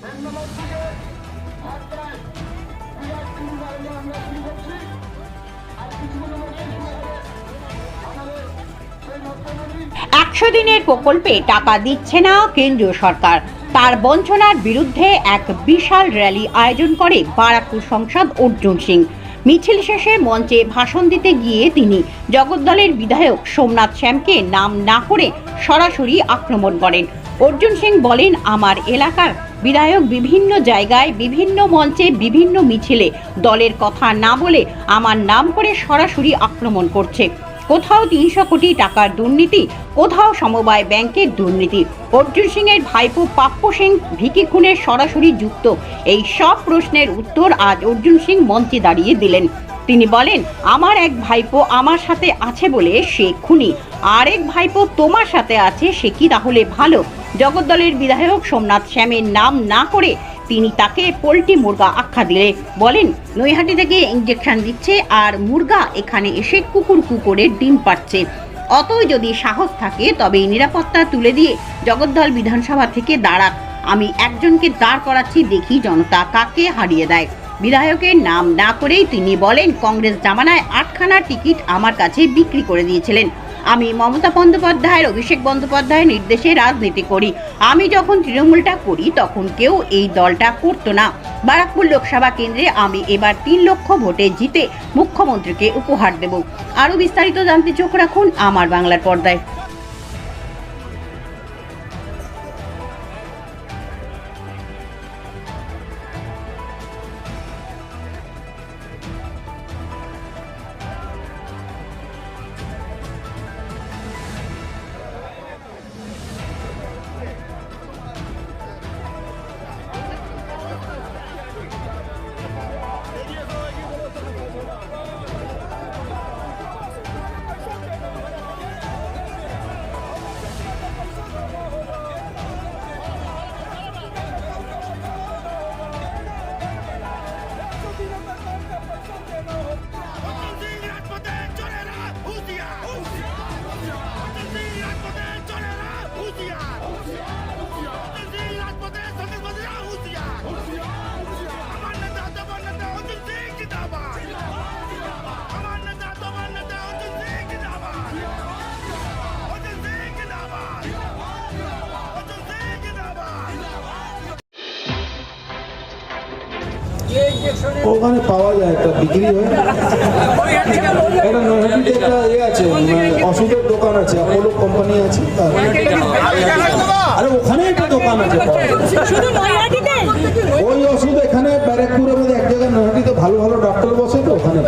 একশো দিনের প্রকল্পে টাকা দিচ্ছে না কেন্দ্রীয় সরকার। তার বঞ্চনার বিরুদ্ধে এক বিশাল র্যালি আয়োজন করে বারাকপুর সংসদ অর্জুন সিং। মিছিল শেষে মঞ্চে ভাষণ দিতে গিয়ে তিনি জগদ্দলের বিধায়ক সোমনাথ শ্যামকে নাম না করে সরাসরি আক্রমণ করেন। অর্জুন সিং বলেন, আমার এলাকার বিধায়ক বিভিন্ন জায়গায়, বিভিন্ন মঞ্চে বিভিন্ন মিছিলে দলের কথা না বলে আমার নাম করে সরাসরি আক্রমণ করছে। কোথাও তিনশো কোটি টাকার দুর্নীতি, কোথাও সমবায় ব্যাংকের দুর্নীতি। অর্জুন সিং এর ভাইপো পাপ্পু সিং ভিকি খুনের সরাসরি যুক্ত। এই সব প্রশ্নের উত্তর আজ অর্জুন সিং মঞ্চে দাঁড়িয়ে দিলেন। তিনি বলেন, আমার এক ভাইপো আমার সাথে আছে বলে সে খুনি। আরেক ভাইপো তোমার সাথে আছে, সে কি তাহলে ভালো? জগদ্দলের বিধায়ক সোমনাথ শ্যামের নাম না করে তিনি তাকে পোলট্রি মুরগা আখ্যা দিলে। বলেন, নৈহাটি থেকে ইঞ্জেকশন দিচ্ছে আর মুরগা এখানে এসে কুকুর কুকুরের ডিম পাচ্ছে অতই যদি সাহস থাকে তবে নিরাপত্তা তুলে দিয়ে জগদ্দল বিধানসভা থেকে দাঁড়াক। আমি একজনকে দাঁড় করাচ্ছি, দেখি জনতা কাকে হারিয়ে দেয়। বিধায়কের নাম না করেই তিনি বলেন, কংগ্রেস জামানায় আটখানা টিকিট আমার কাছে বিক্রি করে দিয়েছিলেন। আমি মমতা বন্দ্যোপাধ্যায়ের, অভিষেক বন্দ্যোপাধ্যায়ের নির্দেশে রাজনীতি করি। আমি যখন তৃণমূলটা করি, তখন কেউ এই দলটা করতো না। বারাকপুর লোকসভা কেন্দ্রে আমি এবার তিন লক্ষ ভোটে জিতে মুখ্যমন্ত্রীকে উপহার দেব। আরও বিস্তারিত জানতে চোখ রাখুন আমার বাংলার পর্দায়। ওখানে পাওয়া যায় একটা বিক্রি হয়। নৈহাটিতে একটা ইয়ে আছে মানে ওষুধের দোকান আছে অপোলো কোম্পানি আছে আরে ওখানে একটা দোকান আছে ওই ওষুধ এখানে ব্যারাকপুরের এক ভালো ভালো ডক্টর বসে তো ওখানে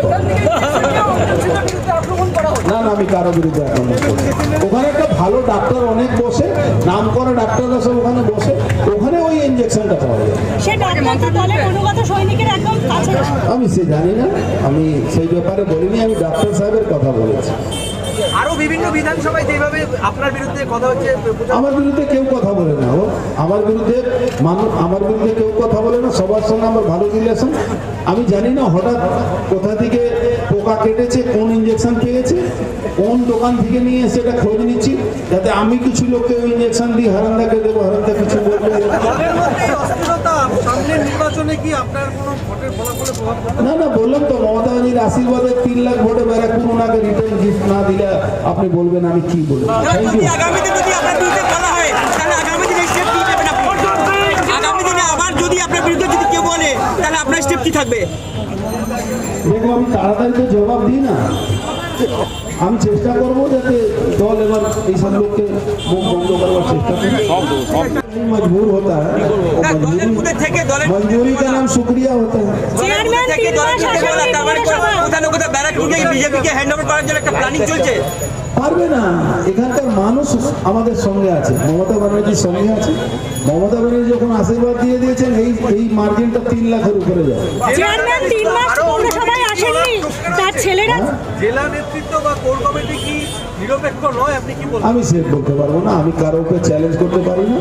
না না আমি কারও বিরুদ্ধে আক্রমণ করি ওখানে একটা ভালো ডাক্তার অনেক বসে নাম করা ডাক্তাররা সব ওখানে বসে ওখানে ওই ইঞ্জেকশনটা পাওয়া যায়। আমি সে জানি না আমি সেই ব্যাপারে বলিনি আমি ডাক্তার সাহেবের কথা বলেছি। আরও বিভিন্ন বিধানসভায় যেভাবে আপনার বিরুদ্ধে কথা হচ্ছে আমার বিরুদ্ধে কেউ কথা বলে না আমার বিরুদ্ধে মানুষ আমার বিরুদ্ধে কেউ কথা বলে না, সবার সঙ্গে আমার ভালো রিলেশন আমি জানি না হঠাৎ কোথা থেকে কেটেছে কোন ইঞ্জেকশন পেয়েছে কোন দোকান থেকে নিয়ে এসে এটা খোঁজ নিচ্ছি যাতে আমি কিছু লোককে ওই ইঞ্জেকশন দিই হারান্দাকে দেবো হারান্দা কিছু বলবে। না না বললাম তো মমতা ব্যানার্জির আশীর্বাদে তিন লাখ ভোটে ব্যারাকপুর ওনাকে রিটার্ন গিফট না দিলে আপনি বলবেন আমি কি বলব। থ্যাংক ইউ আগামী দিনে যদি আপনার বিরুদ্ধে হয় তাহলে আগামী দিনে স্টেপ কি নেবেন আপনি? আগামী দিনে আবার যদি আপনার বিরুদ্ধে যদি কেউ বলে তাহলে আপনার স্টেপ কি থাকবে? দেখো আমি তাড়াতাড়ি তো জবাব দিই না আমি চেষ্টা করবো যাতে দল এবার এইসব লোককে মুখ বন্ধ করবার চেষ্টা করে मजबूर होता है वो না, দলের मजबूरी মধ্যে থেকে দলের मजबूरी का नाम शुक्रिया होता है চেয়ারম্যান থেকে তিন দলের মাস মধ্যে বলা আসেননি তার মানে পৌরসভা কোথাও না কোথাও ব্যারাকপুরকে বিজেপিকে হ্যান্ড ওভার করার জন্য একটা প্ল্যানিং চলছে পারবে না এখানকার মানুষ আমাদের সঙ্গে আছে মমতা ব্যানার্জির সঙ্গে আছে মমতা ব্যানার্জি যখন আশীর্বাদ দিয়ে দিয়েছেন এই এই মার্জিনটা তিন লাখের উপরে যাবে তার ছেলেরা জেলা নেতৃত্ব বা কোর কমিটি কি নিরপেক্ষ নয়? আপনি কি বলবেন? আমি সেট বলতে পারব না আমি কারোকে চ্যালেঞ্জ করতে পারি না।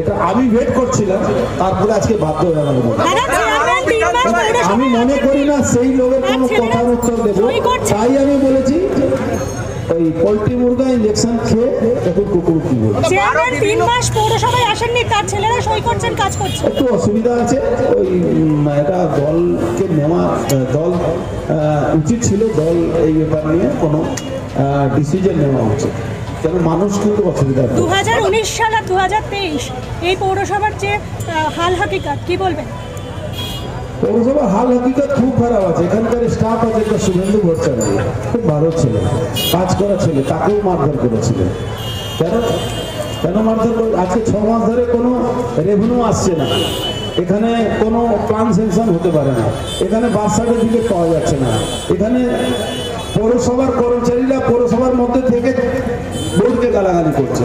এটা আমি ওয়েট করছিলাম তারপরে আজকে বাধ্য হয়ে আমার আমি মনে করি না সেই লোকের কোনো কথার উত্তর দেবো। তাই আমি বলেছি ওই পোলট্রি মুরগা ইঞ্জেকশন খেয়ে এখন কুকুর কি বলছে চেয়ারম্যান তিন মাস পৌরসভায় আসেননি তার ছেলেরা সই করছেন কাজ করছে একটু অসুবিধা আছে ওই এটা দলকে নেওয়া দল উচিত ছিল দল এই ব্যাপার নিয়ে কোনো ডিসিশন নেওয়া উচিত। কেন মানুষ কিন্তু অসুবিধা দু হাজার উনিশ সাল আর দু হাজার তেইশ এই পৌরসভার যে হাল হাকিকাত কি বলবেন? পৌরসভা হাল হকিকত খুব খারাপ আছে। এখানকার স্টাফ আছে একটা শুভেন্দু ভট্টাচার্য খুব ভালো ছেলে, কাজ করা ছেলে, তাকেও মারধর করেছিল। কেন? কেন মারধর আজকে ছ মাস ধরে কোনো রেভিনিউ আসছে না। এখানে কোনো প্ল্যান হতে পারে না। এখানে বাস সার্টিফিকেট পাওয়া যাচ্ছে না। এখানে পৌরসভার কর্মচারীরা পৌরসভার মধ্যে থেকে বোর্ডকে গালাগালি করছে।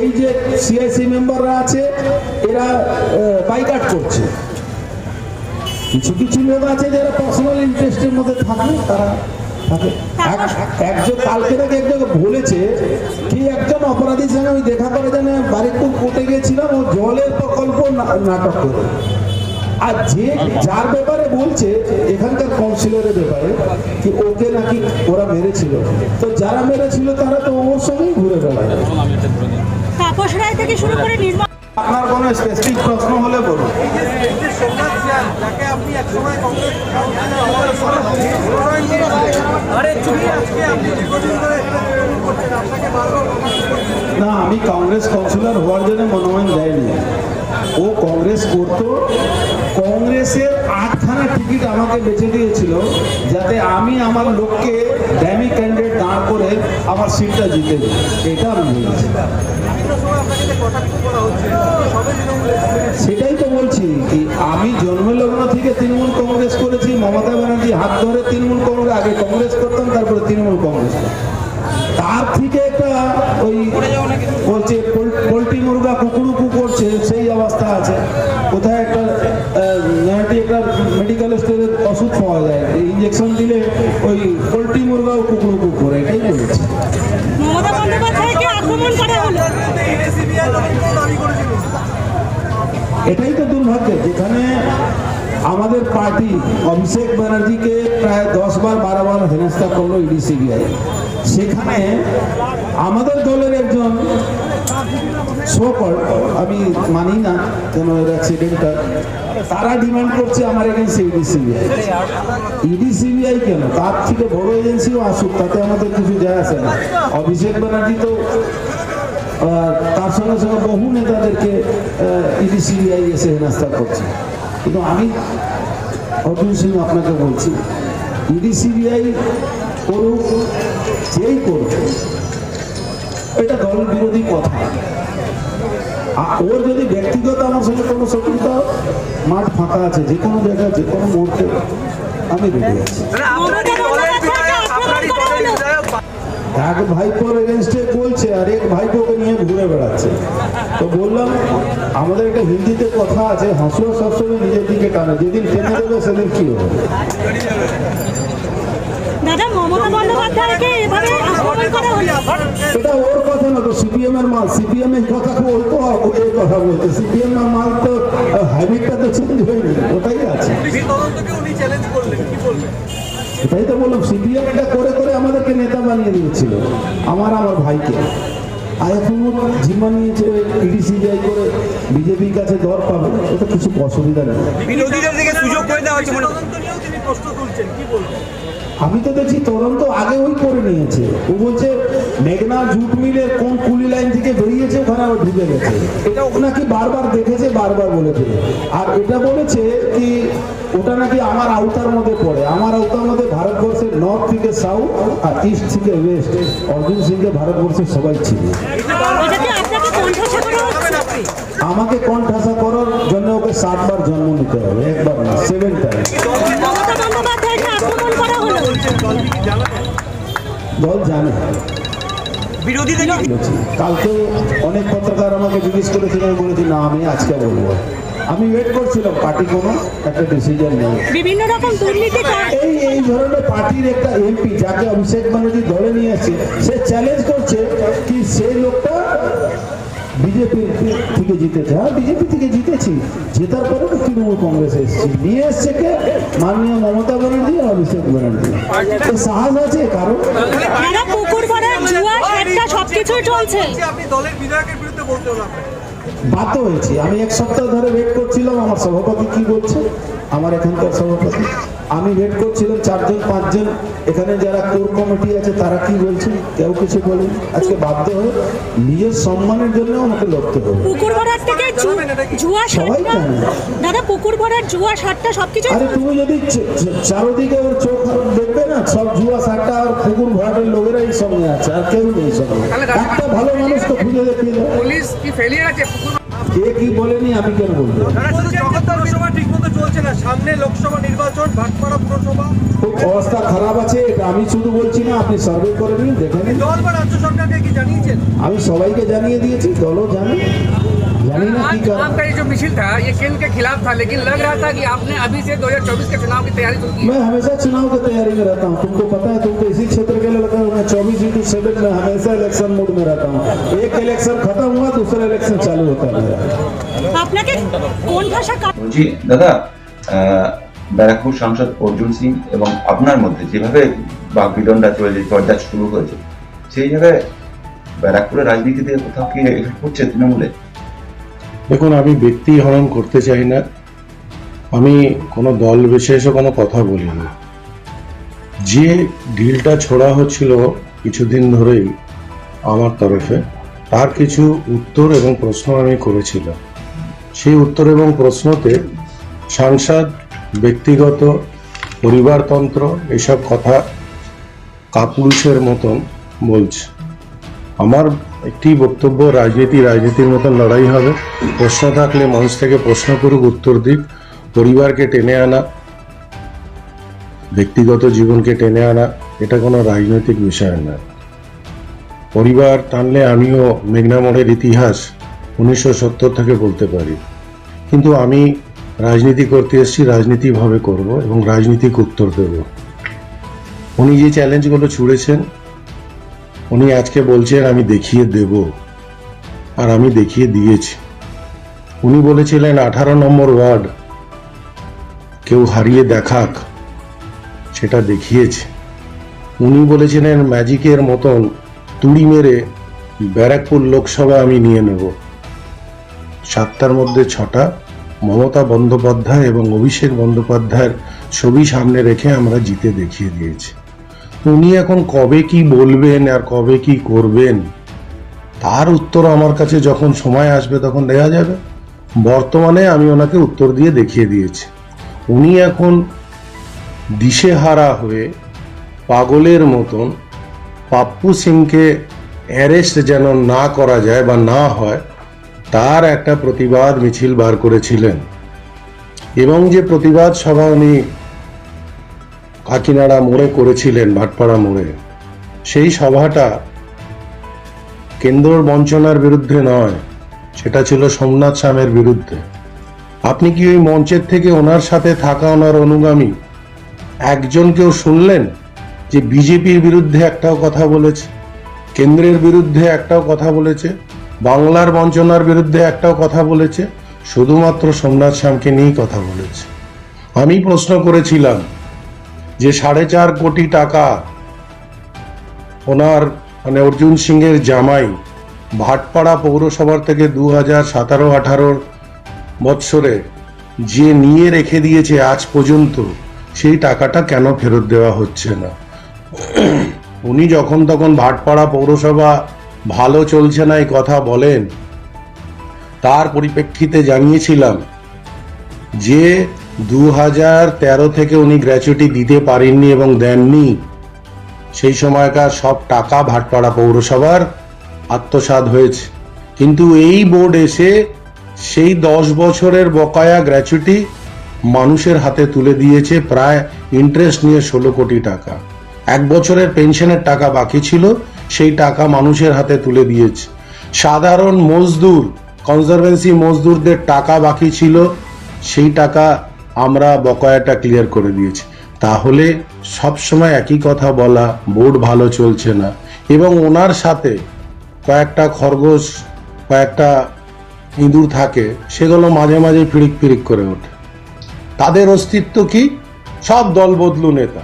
এই যে সিআইসি মেম্বাররা আছে, এরা বাইকাট করছে। কিছু কিছু লোক আছে যারা পার্সোনাল ইন্টারেস্টের মধ্যে থাকে তারা থাকে। একজন কালকে একজন বলেছে কি একজন অপরাধীর সঙ্গে আমি দেখা করে জানে বাড়িতে কোর্টে গিয়েছিলাম ও জলের প্রকল্প নাটক করে। আর যে যার ব্যাপারে বলছে এখানকার কাউন্সিলরের ব্যাপারে কি ওকে নাকি ওরা মেরেছিল। তো যারা মেরেছিল তারা তো ওর সঙ্গেই ঘুরে বেড়ায়। তাপস রায় থেকে শুরু করে আপনার কোনো স্পেসিফিক প্রশ্ন হলে বলুন। আপনি একসময় কংগ্রেস না, আমি কংগ্রেস কাউন্সিলর হওয়ার জন্য মনোনয়ন দেয়নি। ও কংগ্রেস করতো। কংগ্রেসের আটখানা টিকিট আমাকে বেছে দিয়েছিল যাতে আমি আমার লোককে ড্যামি ক্যান্ডিডেট দাঁড় করে আমার সিটটা জিতে এটা আমি বলেছি। সেটাই তো বলছি কি আমি জন্মলগ্ন থেকে তৃণমূল কংগ্রেস করেছি মমতা ব্যানার্জি হাত ধরে তৃণমূল কংগ্রেস আগে কংগ্রেস করতাম তারপরে তৃণমূল কংগ্রেস তার থেকে একটা ওই বলছে পোলট্রি মুরগা কুকুরুকু করছে সেই অবস্থা আছে। কোথায় একটা নাটি একটা মেডিকেল স্টোরে ওষুধ পাওয়া যায়। ইঞ্জেকশন দিলে ওই পোলট্রি মুরগাও কুকুরুকু করে এটাই বলেছে। মমতা বন্দ্যোপাধ্যায়কে আক্রমণ করা হলো। সিবিআই তদন্ত দাবি করেছিল এটাই তো দুর্ভাগ্য যেখানে আমাদের পার্টি অভিষেক ব্যানার্জিকে প্রায় দশ বার বারো বার হেনস্থা করল ইডি সিবিআই। সেখানে আমাদের দলের একজন শোকর আমি মানি না কেন এর অ্যাক্সিডেন্টটা তারা ডিমান্ড করছে আমার against ED CBI ED CBI কেন? তার থেকে বড় এজেন্সিও আসুক, তাতে আমাদের কিছু যায় আসে না। অভিষেক ব্যানার্জি তো তার সঙ্গে সঙ্গে বহু নেতাদেরকে ইডি সিবিআই এসে হেনাস্তা করছে। কিন্তু আমি, অর্জুন সিং আপনাকে বলছি ইডি সিবিআই করুক, যেই করুক এটা দল বিরোধী কথা ওর যদি ব্যক্তিগত আমার সঙ্গে কোনো শত্রুতা মাঠ ফাঁকা আছে যে কোনো জায়গায় যে কোনো মুহূর্তে আমি রেডি আছি। হলো এক ভাইপোর এগেনস্টে বলছে আর এক ভাইপোকে নিয়ে ঘুরে বেড়াচ্ছে। তো বললাম আমাদের একটা হিন্দিতে কথা আছে হাসুয়া সবসময় নিজের দিকে টানে। যেদিন টেনে দেবে সেদিন কি হবে? দাদা মমতা বন্দ্যোপাধ্যায়কে এভাবে আক্রমণ করা হলো এটা ওর কথা না তো সিপিএম এর মাল সিপিএম এর কথা ওই তো ওই কথা বলছে। সিপিএম এর মাল তো হ্যাবিটটা তো চেঞ্জ হয়নি ওটাই আছে। তদন্তকে উনি চ্যালেঞ্জ করলেন কি বলবেন এটাই তো বললাম সিপিএম এটা করে করে আমাদেরকে নেতা বানিয়ে দিয়েছিল আমার আমার ভাইকে। আর এখন ও জিম্মা নিয়েছে ইডি সিবিআই করে বিজেপির কাছে দর পাবে এটা কিছু অসুবিধা নেই। বিরোধীদের সুযোগ করে দেওয়া মনে প্রশ্ন তুলছেন কি বলবেন? আমি তো দেখছি তদন্ত আগে ওই করে নিয়েছে। ও বলছে মেঘনা জুট মিলের কোন কুলি লাইন থেকে বেরিয়েছে ওখানে আবার ঢুকে গেছে। এটা ও নাকি বারবার দেখেছে বারবার বলেছে। আর এটা বলেছে কি ওটা নাকি আমার আওতার মধ্যে পড়ে। আমার আওতার মধ্যে ভারতবর্ষের নর্থ থেকে সাউথ আর ইস্ট থেকে ওয়েস্ট অর্জুন সিংকে ভারতবর্ষের সবাই ছিল আমাকে কণ্ঠাসা করার জন্য ওকে সাতবার জন্ম নিতে হবে। দল জানে। বিরোধীদের কালকে অনেক পত্রকার আমাকে জিজ্ঞেস করেছিল আমি বলেছি না আমি আজকে বলব। আমি ওয়েট করছিলাম পার্টি কোনো একটা ডিসিশন নেই। বিভিন্ন রকম দুর্নীতি এই এই ধরনের পার্টির একটা এমপি যাকে অভিষেক ব্যানার্জি দলে নিয়ে আসছে সে চ্যালেঞ্জ করছে কি সেই লোকটা বিজেপি থেকে জিতেছে। হ্যাঁ বিজেপি থেকে জিতেছি। জেতার পরে তো তৃণমূল কংগ্রেসে এসেছি। নিয়ে এসছে কে? মাননীয় মমতা ব্যানার্জি আর অভিষেক ব্যানার্জি। তো সাহস আছে কারণ পুকুর জুয়া সবকিছুই চলছে। যে আপনি দলের বিধায়কের বিরুদ্ধে বলতে বাধ্য হয়েছি। আমি এক সপ্তাহ ধরে ওয়েট করছিলাম আমার সভাপতি কি বলছে? আমার এখানকার সভাপতি। আমি ওয়েট করছিলাম চারজন, পাঁচজন। এখানে যারা কোর কমিটি আছে, তারা কি বলছে? কেউ কিছু বলেন। আজকে বাধ্য হয়ে নিজের সম্মানের জন্য আমাকে লড়তে হবে। পুকুর জুয়া দাদা পুকুর ভরার জুয়া সাতটা সবকিছু আরে তুমি যদি ওর চোখ দেখবে না সব জুয়া সাতটা আর পুকুর ভরাটের লোকেরাই সঙ্গে আছে আর কেউ নেই সঙ্গে। একটা ভালো মানুষ তো খুঁজে পুলিশ কি ফেলিয়ার আছে কে কি বলেনি আমি কেন বলব? শুধু ঠিক মতো চলছে না। সামনে লোকসভা নির্বাচন ভাটপাড়া পুরসভা। খুব অবস্থা খারাপ আছে এটা আমি শুধু বলছি না আপনি সার্ভে করে নিন দেখে নিন। দল বা রাজ্য সরকারকে কি জানিয়েছেন? আমি সবাইকে জানিয়ে দিয়েছি দলও জানে। मैं हमेशा चुनाव की तैयारी में रहता हूँ तुमको पता है तुमको इसी क्षेत्र के लिए लड़का हूँ मैं चौबीस इंटू सेवन में हमेशा इलेक्शन मोड में रहता हूँ एक इलेक्शन खत्म हुआ दूसरा इलेक्शन चालू होता है জি দাদা ব্যারাকপুর সাংসদ অর্জুন সিং এবং আপনার মধ্যে যেভাবে বাগবিদণ্ডা চলে চর্চা শুরু হয়েছে সেই জায়গায় ব্যারাকপুরের রাজনীতিতে কোথাও কি এফেক্ট করছে তৃণমূলে দেখুন, আমি ব্যক্তি হরণ করতে চাই না। আমি কোনো দল বিশেষে কোনো কথা বলি না। যে ডিলটা ছোড়া হচ্ছিল কিছুদিন ধরেই আমার তরফে, তার কিছু উত্তর এবং প্রশ্ন আমি করেছিলাম। সেই উত্তর এবং প্রশ্নতে সাংসদ, ব্যক্তিগত, পরিবারতন্ত্র এসব কথা কাপুরুষের মতন বলছে। আমার একটি বক্তব্য, রাজনীতি, রাজনীতির মতন লড়াই হবে। প্রশ্ন থাকলে মানুষ থেকে প্রশ্ন করুক, উত্তর দিক, পরিবারকে টেনে আনা, ব্যক্তিগত জীবনকে টেনে আনা, এটা কোনো রাজনৈতিক বিষয় নয় পরিবার টানলে আমিও মেঘনামোড়ের ইতিহাস উনিশশো সত্তর থেকে বলতে পারি। কিন্তু আমি রাজনীতি করতে এসেছি, রাজনীতিভাবে করব এবং রাজনীতিক উত্তর দেব। উনি যে চ্যালেঞ্জগুলো ছুড়েছেন উনি আজকে বলছেন, আমি দেখিয়ে দেব। আর আমি দেখিয়ে দিয়েছি। উনি বলেছিলেন, আঠারো নম্বর ওয়ার্ড, কেউ হারিয়ে দেখাক, সেটা দেখিয়েছে। উনি বলেছিলেন, ম্যাজিকের মতন তুড়ি মেরে ব্যারাকপুর লোকসভা আমি নিয়ে নেব। সাতটার মধ্যে ছটা, মমতা বন্দ্যোপাধ্যায় এবং অভিষেক বন্দ্যোপাধ্যায়ের ছবি সামনে রেখে আমরা জিতে দেখিয়ে দিয়েছি। উনি এখন কবে কি বলবেন আর কবে কি করবেন, তার উত্তর আমার কাছে যখন সময় আসবে তখন দেখা যাবে। বর্তমানে আমি ওনাকে উত্তর দিয়ে দেখিয়ে দিয়েছি। উনি এখন দিশেহারা হয়ে পাগলের মতন পাপ্পু সিংকে অ্যারেস্ট যেন না করা যায় বা না হয়, তার একটা প্রতিবাদ মিছিল বার করেছিলেন। এবং যে প্রতিবাদ সভা উনি কাকিনাড়া মোড়ে করেছিলেন, ভাটপাড়া মোড়ে। সেই সভাটা কেন্দ্রর বঞ্চনার বিরুদ্ধে নয়, সেটা ছিল সোমনাথ স্বামের বিরুদ্ধে। আপনি কি ওই মঞ্চের থেকে ওনার সাথে থাকা ওনার অনুগামী? একজন কেউ শুনলেন যে বিজেপির বিরুদ্ধে একটাও কথা বলেছে, কেন্দ্রের বিরুদ্ধে একটাও কথা বলেছে, বাংলার বঞ্চনার বিরুদ্ধে একটাও কথা বলেছে, শুধুমাত্র সোমনাথ শ্যামকে নিয়েই কথা বলেছে? আমি প্রশ্ন করেছিলাম যে সাড়ে চার কোটি টাকা ওনার মানে অর্জুন সিংয়ের জামাই ভাটপাড়া পৌরসভার থেকে দু হাজার সতেরো আঠারোর বৎসরে যে নিয়ে রেখে দিয়েছে আজ পর্যন্ত, সেই টাকাটা কেন ফেরত দেওয়া হচ্ছে না? উনি যখন তখন ভাটপাড়া পৌরসভা ভালো চলছে না এই কথা বলেন, তার পরিপ্রেক্ষিতে জানিয়েছিলাম যে দু হাজার তেরো থেকে উনি গ্র্যাচুইটি দিতে পারেননি এবং দেননি। সেই সময়কার সব টাকা ভাটপাড়া পৌরসভার আত্মসাৎ হয়েছে। কিন্তু এই বোর্ড এসে সেই দশ বছরের বকায়া গ্র্যাচুইটি মানুষের হাতে তুলে দিয়েছে প্রায় ইন্টারেস্ট নিয়ে ষোলো কোটি টাকা। এক বছরের পেনশনের টাকা বাকি ছিল, সেই টাকা মানুষের হাতে তুলে দিয়েছে। সাধারণ মজদুর কনজারভেন্সি মজদুরদের টাকা বাকি ছিল, সেই টাকা আমরা বকায়াটা ক্লিয়ার করে দিয়েছি। তাহলে সবসময় একই কথা বলা, বোর্ড ভালো চলছে না। এবং ওনার সাথে কয়েকটা খরগোশ, কয়েকটা ইঁদুর থাকে, সেগুলো মাঝে মাঝে ফিরিক ফিরিক করে ওঠে। তাদের অস্তিত্ব কি? সব দল বদলু নেতা।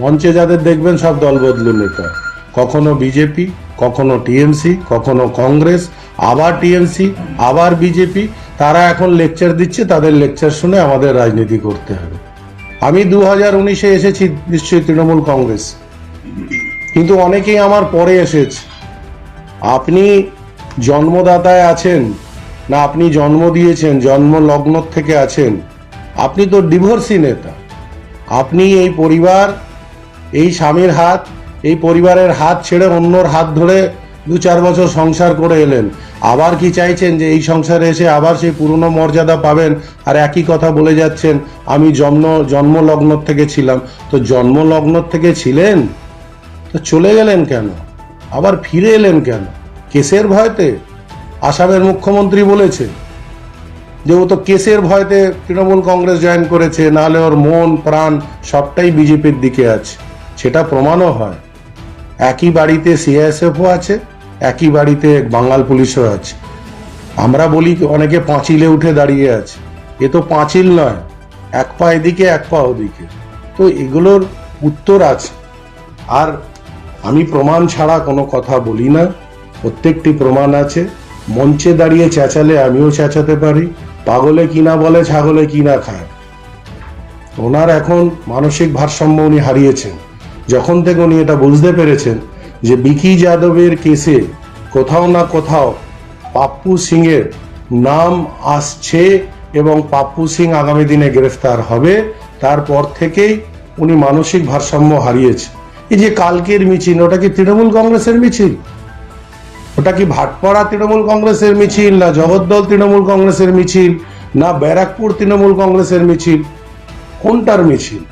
মঞ্চে যাদের দেখবেন সব দল বদলু নেতা। কখনো বিজেপি, কখনো টিএমসি, কখনো কংগ্রেস, আবার টিএমসি, আবার বিজেপি তারা এখন লেকচার দিচ্ছে, তাদের লেকচার শুনে আমাদের রাজনীতি করতে হবে। আমি দু হাজার উনিশে এসেছি, নিশ্চয়ই তৃণমূল কংগ্রেস। কিন্তু অনেকেই আমার পরে এসেছে। আপনি জন্মদাতায় আছেন না আপনি জন্ম দিয়েছেন জন্ম লগ্ন থেকে আছেন, আপনি তো ডিভোর্সি নেতা। আপনি এই পরিবার, এই স্বামীর হাত, এই পরিবারের হাত ছেড়ে অন্যর হাত ধরে দু চার বছর সংসার করে এলেন। আবার কি চাইছেন যে এই সংসারে এসে আবার সেই পুরনো মর্যাদা পাবেন? আর একই কথা বলে যাচ্ছেন, আমি জন্ম, জন্মলগ্ন থেকে ছিলাম। তো জন্মলগ্ন থেকে ছিলেন? তো চলে গেলেন কেন? আবার ফিরে এলেন কেন? কেসের ভয়তে? আসামের মুখ্যমন্ত্রী বলেছে যে ও তো কেসের ভয়তে তৃণমূল কংগ্রেস জয়েন করেছে, নাহলে ওর মন, প্রাণ সবটাই বিজেপির দিকে আছে। সেটা প্রমাণও হয়। একই বাড়িতে সিআইএসএফও আছে। একই বাড়িতে বাঙাল পুলিশও আছে। আমরা বলি অনেকে পাঁচিলে উঠে দাঁড়িয়ে আছে। এ তো পাঁচিল নয়, এক পা এদিকে, এক পা ওদিকে। তো এগুলোর উত্তর আছে। আর আমি প্রমাণ ছাড়া কোনো কথা বলি না। প্রত্যেকটি প্রমাণ আছে। মঞ্চে দাঁড়িয়ে চেঁচালে আমিও চেঁচাতে পারি। পাগলে কিনা বলে, ছাগলে কিনা খায়। ওনার এখন মানসিক ভারসাম্য উনি হারিয়েছেন। যখন থেকে উনি এটা বুঝতে পেরেছেন যে বিকি যাদবের কেসে কোথাও না কোথাও পাপ্পু সিংয়ের নাম আসছে এবং পাপ্পু সিং আগামী দিনে গ্রেফতার হবে, তারপর থেকেই উনি মানসিক ভারসাম্য হারিয়েছে। এই যে কালকের মিছিল, ওটা কি তৃণমূল কংগ্রেসের মিছিল? ওটা কি ভাটপাড়া তৃণমূল কংগ্রেসের মিছিল, না জগদ্দল তৃণমূল কংগ্রেসের মিছিল, না ব্যারাকপুর তৃণমূল কংগ্রেসের মিছিল? কোনটার মিছিল?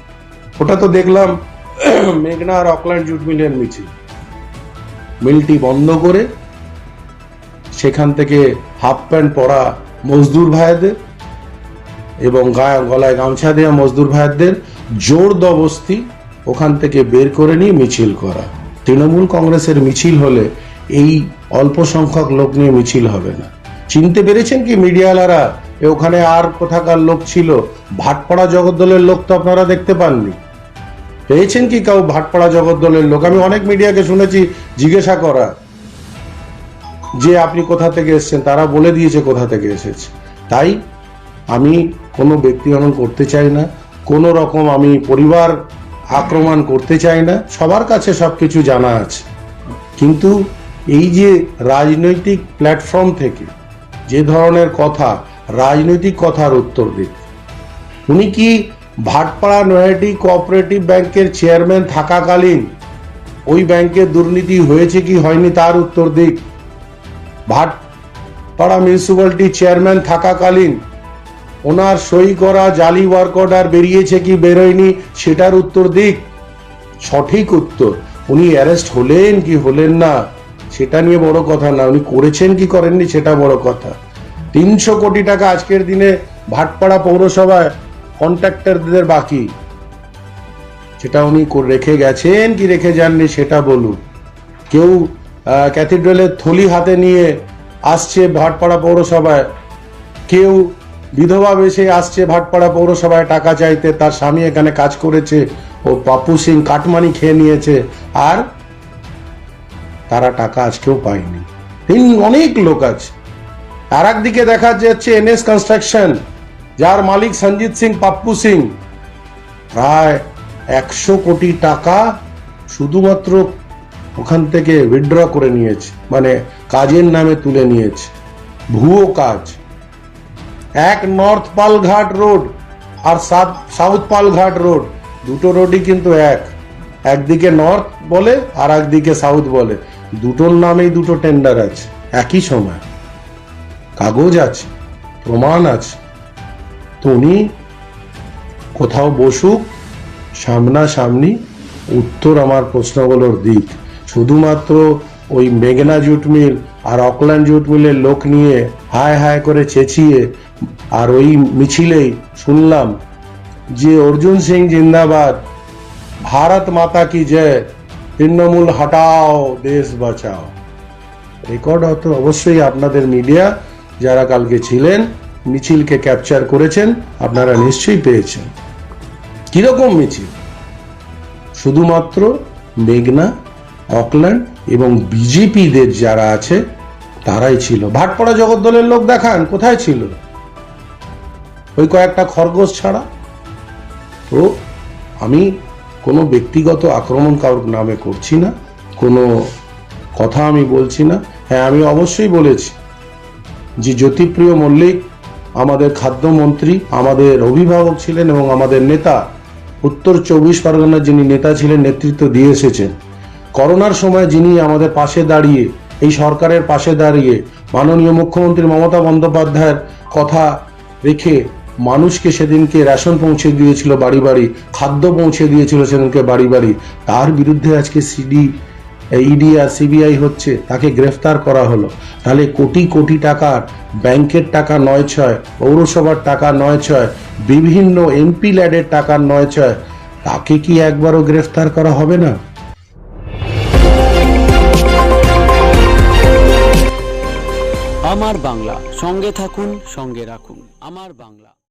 ওটা তো দেখলাম, মেঘনা আর অকল্যান্ড জুট মিলের মিছিল। মিলটি বন্ধ করে সেখান থেকে হাফ প্যান্ট পরা মজদুর ভাইদের এবং গায়ে গলায় গামছা দেওয়া মজদুর ভাইদের জোর দবস্তি ওখান থেকে বের করে নিয়ে মিছিল করা। তৃণমূল কংগ্রেসের মিছিল হলে এই অল্প সংখ্যক লোক নিয়ে মিছিল হবে না। চিনতে পেরেছেন কি মিডিয়ালারা ওখানে আর কোথাকার লোক ছিল? ভাটপাড়া জগদ্দলের লোক তো আপনারা দেখতে পাননি। পেয়েছেন কি কাউ ভাটপাড়া জগদ্দলের লোক? আমি অনেক মিডিয়াকে শুনেছি জিজ্ঞাসা করা যে আপনি কোথা থেকে এসেছেন? তারা বলে দিয়েছে কোথা থেকে এসেছে। তাই আমি কোনো ব্যক্তি ব্যক্তিগণন করতে চাই না, কোনো রকম আমি পরিবার আক্রমণ করতে চাই না, সবার কাছে সব কিছু জানা আছে। কিন্তু এই যে রাজনৈতিক প্ল্যাটফর্ম থেকে যে ধরনের কথা, রাজনৈতিক কথার উত্তর দিক, উনি কি ভাটপাড়া নয়াটি কোঅপারেটিভ ব্যাংকের চেয়ারম্যান থাকাকালীন ওই ব্যাংকের দুর্নীতি হয়েছে কি হয়নি তার উত্তর দিক। ভাটপাড়া মিউনিসিপ্যালিটি চেয়ারম্যান থাকাকালীন ওনার সই করা জালি ওয়ার্ক অর্ডার বেরিয়েছে কি বেরোয়নি সেটার উত্তর দিক। সঠিক উত্তর, উনি অ্যারেস্ট হলেন কি হলেন না সেটা নিয়ে বড় কথা না, উনি করেছেন কি করেননি সেটা বড় কথা। তিনশো কোটি টাকা আজকের দিনে ভাটপাড়া পৌরসভায় কন্ট্রাক্টরদের বাকি। সেটা উনি রেখে গেছেন, কি রেখে যাননি সেটা বলুন। কেউ ক্যাথিড্রালের থলি হাতে নিয়ে আসছে ভাটপাড়া পৌরসভায়। কেউ বিধবা বেশে আসছে ভাটপাড়া পৌরসভায় টাকা চাইতে, তার স্বামী এখানে কাজ করেছে, ও পাপ্পু সিং কাটমানি খেয়ে নিয়েছে, আর তারা টাকা আজকেও পায়নি। অনেক লোক আছে। আর একদিকে দেখা যাচ্ছে এনএস কনস্ট্রাকশন। যার মালিক সঞ্জিত সিং, পাপ্পু সিং, প্রায় একশো কোটি টাকা শুধুমাত্র ওখান থেকে উইথড্র করে নিয়েছে মানে কাজের নামে তুলে নিয়েছে। ভুয়ো কাজ। এক নর্থ পালঘাট রোড আর সাউথ পালঘাট রোড দুটো রোডই কিন্তু এক। একদিকে নর্থ বলে আর একদিকে সাউথ বলে। দুটোর নামেই দুটো টেন্ডার আছে। একই সময়। কাগজ আছে, প্রমাণ আছে। তো উনি কোথাও বসুক সামনাসামনি উত্তর আমার প্রশ্নগুলোর দিক। শুধুমাত্র ওই মেঘনা জুট মিল আর অকল্যান্ড জুট মিলের লোক নিয়ে হায় হায় করে চেঁচিয়ে আর ওই মিছিলেই শুনলাম যে অর্জুন সিং জিন্দাবাদ, ভারত মাতা কি জয়, তৃণমূল হটাও, দেশ বাঁচাও। রেকর্ড হয়তো অবশ্যই আপনাদের মিডিয়া যারা কালকে ছিলেন মিছিলকে ক্যাপচার করেছেন, আপনারা নিশ্চয়ই পেয়েছেন। কীরকম মিছিল? শুধুমাত্র মেঘনা, অকল্যান্ড এবং বিজেপিদের যারা আছে, তারাই ছিল। ভাটপড়া জগদ্দলের লোক দেখান, কোথায় ছিল? ওই কয়েকটা খরগোশ ছাড়া? তো আমি কোনো ব্যক্তিগত আক্রমণ কারোর নামে করছি না, কোনো কথা আমি বলছি না। হ্যাঁ আমি অবশ্যই বলেছি যে জ্যোতিপ্রিয় মল্লিক আমাদের খাদ্যমন্ত্রী, আমাদের অভিভাবক ছিলেন এবং আমাদের নেতা, উত্তর চব্বিশ পরগনার যিনি নেতা ছিলেন, নেতৃত্ব দিয়ে এসেছেন। করোনার সময় যিনি আমাদের পাশে দাঁড়িয়ে, এই সরকারের পাশে দাঁড়িয়ে মাননীয় মুখ্যমন্ত্রী মমতা বন্দ্যোপাধ্যায়ের কথা রেখে মানুষকে সেদিনকে রেশন পৌঁছে দিয়েছিল বাড়ি বাড়ি, খাদ্য পৌঁছে দিয়েছিল সেদিনকে বাড়ি বাড়ি, তার বিরুদ্ধে আজকে সিডি ইডি আর সিবিআই হচ্ছে, তাকে গ্রেফতার করা হলো। তাহলে কোটি কোটি টাকার, ব্যাংকের টাকা নয় ছয়, পৌরসভার টাকা নয় ছয়, বিভিন্ন এমপি ল্যাডের টাকা নয় ছয়, তাকে কি একবারও গ্রেফতার করা হবে না? আমার বাংলা, সঙ্গে থাকুন, সঙ্গে রাখুন। আমার বাংলা।